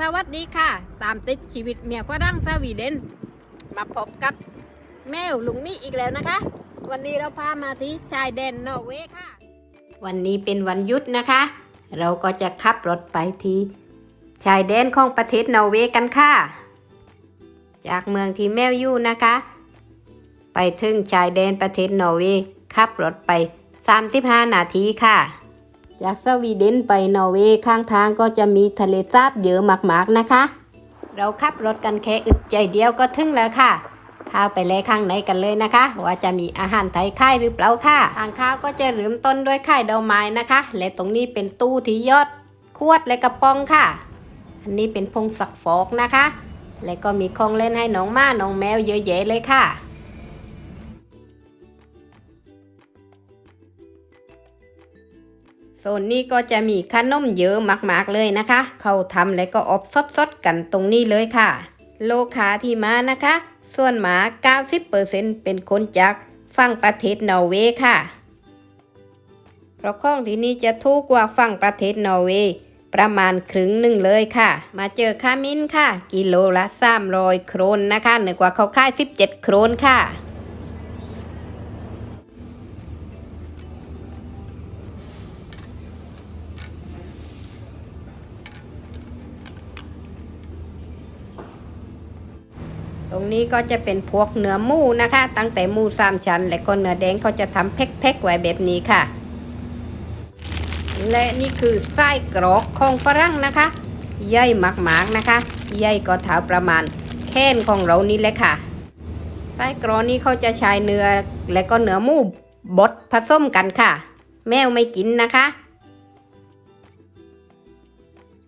สวัสดีค่ะ ตามติดชีวิตเมียฝรั่งสวีเดน มาพบกับแมวลุงมี่อีกแล้วนะคะ วันนี้เราพามาที่ชายแดนนอร์เวย์ค่ะ วันนี้เป็นวันหยุดนะคะ เราก็จะขับรถไปที่ชายแดนของประเทศนอร์เวย์กันค่ะ จากเมืองที่แมวอยู่นะคะ ไปถึงชายแดนประเทศนอร์เวย์ขับรถไป 35 นาทีค่ะ จากสวีเดนไปนอร์เวย์ข้างทางก็จะมีทะเลสาบเยอะมากๆนะคะ เราขับรถกันแค่อึดใจเดียวก็ถึงแล้วค่ะ ข้าวไปเลยข้างในกันเลยนะคะ ว่าจะมีอาหารไทยค่ายหรือเปล่าค่ะทางข้าวก็จะเริ่มต้นด้วยไข่ดาวไม้นะคะ และตรงนี้เป็นตู้ที่ยอดขวดและกระป๋องค่ะ อันนี้เป็นพงสักฟอกนะคะ และก็มีของเล่นให้น้องม้าน้องแมวเยอะแยะเลยค่ะ โซนนี้ก็จะมีขนมเยอะมากๆเลยนะคะ เขาทำและก็อบสดๆกันตรงนี้เลยค่ะ โลคาที่มานะคะ ส่วนหมา 90%เป็นคนจากฝั่งประเทศนอร์เวย์ค่ะ เพราะข้องที่นี่จะถูกกว่าฝั่งประเทศนอร์เวย์ประมาณครึ่งหนึ่งเลยค่ะ มาเจอค่ามินค่ะ กิโลละ300โครนนะคะเหนือกว่าเขาค่าย 17 โครนค่ะ นี้ก็จะเป็นพวกเนื้อหมูนะคะ ตั้งแต่หมูสามชั้น และก็เนื้อแดงเขาจะทำเพ็กๆไว้แบบนี้ค่ะ และนี่คือไส้กรอกของฝรั่งนะคะใหญ่มากๆนะคะใหญ่ก็เท่าประมาณแค่นของเรานี่เลยค่ะไส้กรอกนี้เขาจะใช้เนื้อและก็เนื้อหมูบดผสมกันค่ะ แมวไม่กินนะคะ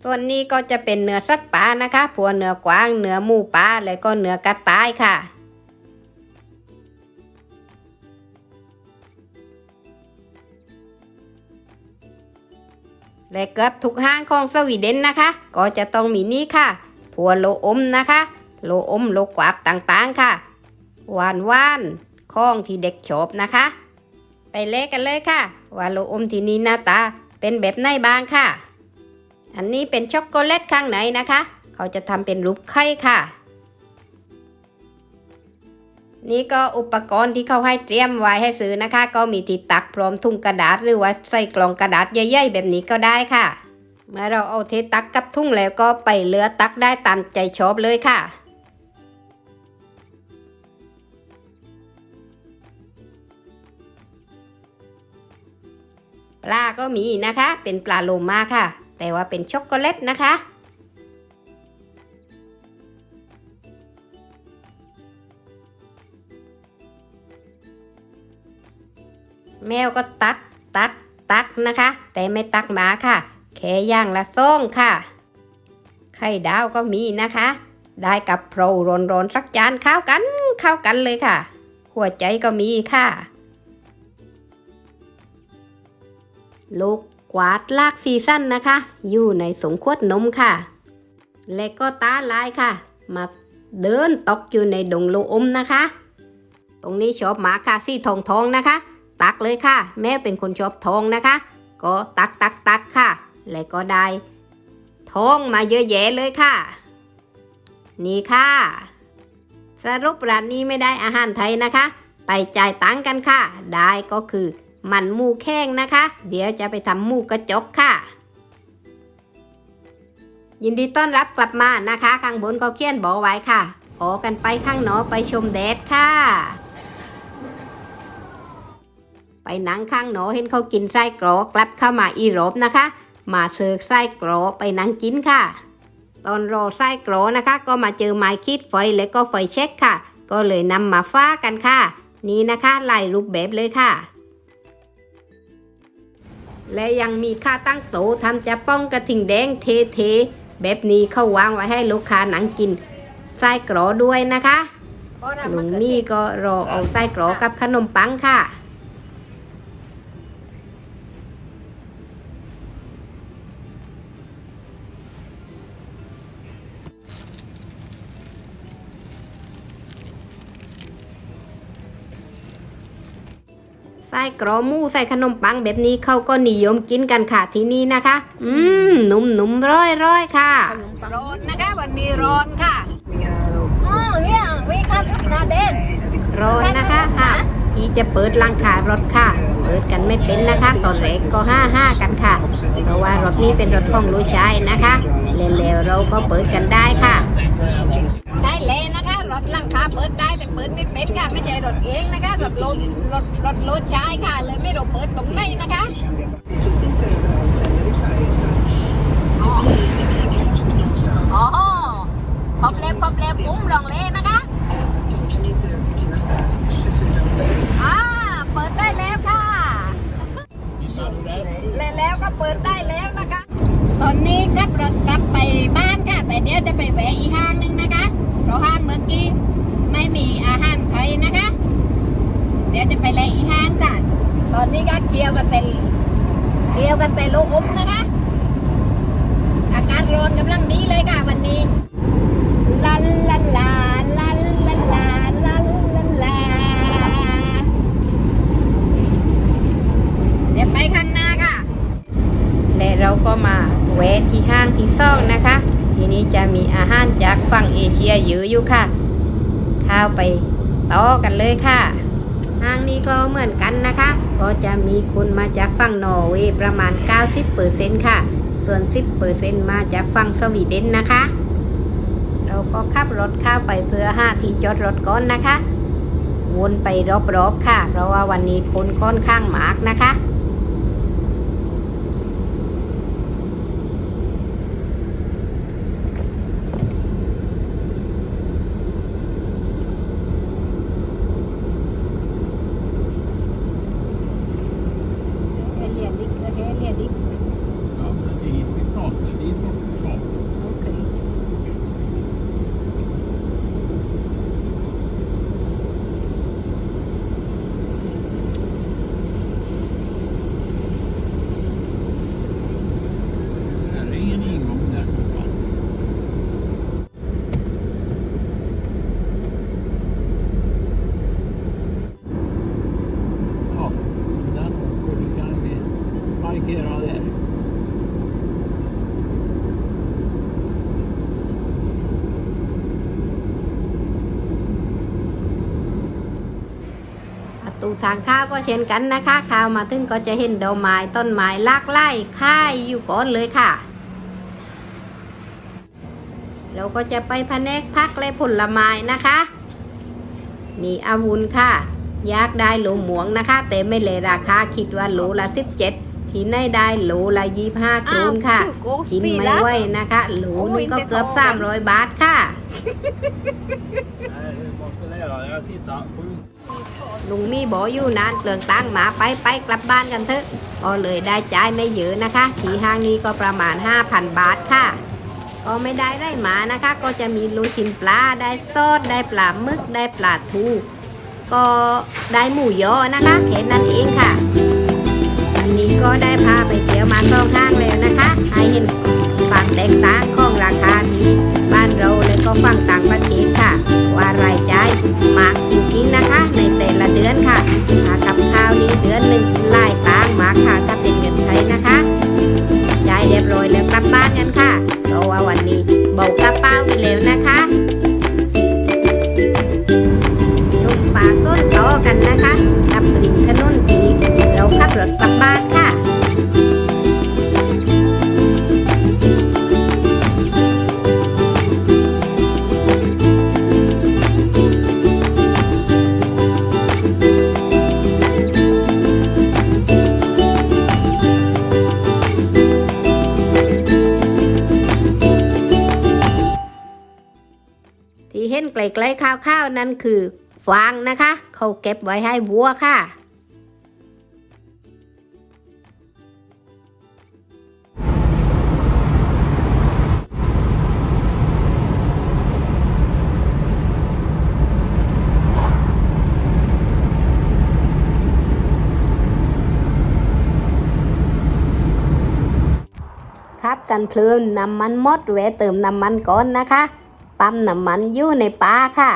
ส่วนนี้ก็จะเป็นเนื้อสัตว์ป่านะคะพวกเนื้อกวางเนื้อหมูป่าแล้วก็เนื้อกระต่ายค่ะและเกือบทุกห้างของสวีเดนนะคะ ก็จะต้องมีนี่ค่ะ ผัวโลอมนะคะ โลอมโลกวาดต่างๆค่ะ หวานหวานๆของที่เด็กชอบนะคะ ไปเล่กันเลยค่ะ ว่าโลอมที่นี่หน้าตาเป็นแบบไหนบ้างค่ะ อันนี้เป็นช็อกโกแลตข้างในนะคะ เขาจะทำเป็นรูปไข่ค่ะ นี่ก็อุปกรณ์ที่เขาให้เตรียมไว้ให้ซื้อนะคะ ก็มีที่ตักพร้อมถุงกระดาษหรือว่าใส่กล่องกระดาษใหญ่ๆแบบนี้ก็ได้ค่ะเมื่อเราเอาเทตักกับทุ่งแล้วก็ไปเลือตักได้ตามใจชอบเลยค่ะ ปลาก็มีนะคะ เป็นปลาโลมาค่ะ แต่ว่าเป็นช็อกโกแลตนะคะ แมวก็ตักตักตักนะคะ แต่ไม่ตักหมาค่ะ แค่อย่างละซ่งค่ะ ไข่ดาวก็มีนะคะ ได้กับโปรร้อนๆสักจานเข้ากันเข้ากันเลยค่ะ หัวใจก็มีค่ะ ลูก กวาดลากซีซั่นนะคะ อยู่ในสงขวดนมค่ะ และก็ตาลายค่ะ มาเดินตกอยู่ในดงโลอมนะคะ ตรงนี้ชอบหมาค่ะซี่ทองทองๆนะคะ ตักเลยค่ะ แม่เป็นคนชอบทองนะคะ ก็ตักตักตักค่ะ และก็ได้ทองมาเยอะแยะเลยค่ะ นี่ค่ะ สรุปร้านนี้ไม่ได้อาหารไทยนะคะ ไปจ่ายตังค์กันค่ะ ได้ก็คือ มันหมูแข้งนะคะ เดี๋ยวจะไปทำหมูกระจกค่ะ ยินดีต้อนรับกลับมานะคะ ข้างบนก็เขียนบอกไว้ค่ะ ออกกันไปข้างนอกไปชมแดดค่ะ ไปหนังข้างหนอเห็นเขากินไส้กรอกกลับเข้ามาอีรปนะคะ มาเสิร์ฟไส้กรอกไปนังกินค่ะ ตอนรอไส้กรอกนะคะ ก็มาเจอไม้คิดไฟและก็ไฟเช็คค่ะ ก็เลยนำมาฟ้ากันค่ะ นี่นะคะลายรูปแบบเลยค่ะ และยังมีค่าตั้งโตะทำจะป้องกระถิ่งแดงเทๆแบบนี้เขาวางไว้ให้ลูกค้าหนังกินไส้กรอกด้วยนะคะลุงนี่ก็รอเอาไส้กรอกกับขนมปังค่ะ ส้ส่กรอหมูใส่ขนมปังแบบนี้เขาก็นิยมกินกันค่ะที่นี่นะคะ อืมหนุ่มหนุ่มๆร้อยร้อยๆค่ะ ร้อนนะคะวันนี้ร้อนค่ะอ๋อเนี่ยวิคัทนาเดนร้อนนะคะค่ะที่จะเปิดลังคารถค่ะ เปิดกันไม่เป็นนะคะ ตอนแรกก็ห้าห้ากันค่ะ เพราะว่ารถนี้เป็นรถของลูกชายนะคะเร็วๆเราก็เปิดกันได้ค่ะได้เลย หลังคาเปิดได้แต่เปิดไม่เป็นค่ะ ไม่ใช่รถเองนะคะรถรถรถรถรถชายค่ะ เลยไม่รู้เปิดตรงไหนนะคะ ที่ห้างที่ซ่องนะคะ ทีนี้จะมีอาหารจากฝั่งเอเชียเยอะอยู่ค่ะเข้าไปต่อกันเลยค่ะ ห้างนี้ก็เหมือนกันนะคะ ก็จะมีคนมาจากฝั่งนอร์เวย์ประมาณ 90%ค่ะ ส่วน 10%มาจากฝั่งสวีเดนนะคะ เราก็ขับรถเข้าไปเพื่อหาที่จอดรถก่อนนะคะ วนไปรอบๆค่ะ เพราะว่าวันนี้คนค่อนข้างมากนะคะ เรียนดิเรียนดิ Ja, men det är hit vi ska. Det är dit vi ska. โอเค Här är ingen ingång där. Ja, där går du kan vi parkera där. ประ ตูทางเข้าก็เช่นกันนะคะเข้ามาถึงก็จะเห็นดอกไม้ต้นไม้ลากไล่ค่ายอยู่ก่อนเลยค่ะ เราก็จะไปแผนกพักและผลไม้นะคะนี่อาวุธค่ะ อยากได้โหลหมวงนะคะ แต่ไม่เลยราคาคิดว่าโหลละ17ที่ไหนได้โหลละ25กรูนค่ะกินไม่ไหวนะคะโหลนึงก็เกือบ300บาทค่ะ Nej, du måste lära dig att titta på ลุงมีบออยู่นานเปลืองตังหมาไปไปกลับบ้านกันเถอะก็เลยได้จ่ายไม่เยอะนะคะ ที่ห้างนี้ก็ประมาณ 5,000 บาทค่ะ ก็ไม่ได้ได้หมานะคะ ก็จะมีลูกชิ้นปลาได้ซอสได้ปลาหมึกได้ปลาทูก็ได้หมูยอนะคะแค่นั้นเองค่ะวันนี้ก็ได้พาไปเที่ยวมาสองห้างแล้วนะคะให้เห็นความแตกต่างของราคาที่บ้านเราและก็ฝั่ง ห็นไกลๆข้าวๆ นั่นคือฟางนะคะ เขาเก็บไว้ให้วัวค่ะครับกันเพลินน้ำมันมดแวะเติมน้ำมันก่อนนะคะ ปั๊มน้ำมันอยู่ในป่าค่ะ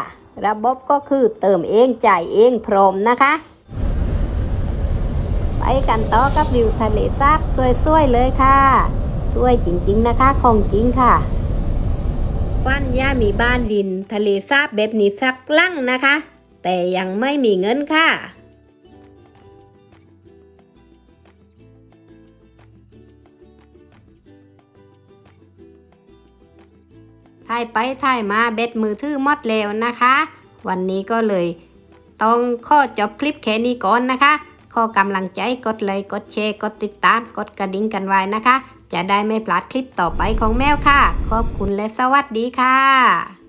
ระบบก็คือเติมเองจ่ายเองพร้อมนะคะ ไปกันต่อกับวิวทะเลสาบสวยๆเลยค่ะ สวยจริงๆนะคะของจริงค่ะฟันย่ามีบ้านดิน ทะเลสาบแบบนี้สักลังนะคะ แต่ยังไม่มีเงินค่ะ ถ่ายไปถ่ายมาเบ็ดมือถือหมดแล้วนะคะ วันนี้ก็เลยต้องข้อจบคลิปแค่นี้ก่อนนะคะ ข้อกำลังใจกดไลค์กดแชร์กดติดตามกดกระดิ่งกันไว้นะคะ จะได้ไม่พลาดคลิปต่อไปของแมวค่ะ ขอบคุณและสวัสดีค่ะ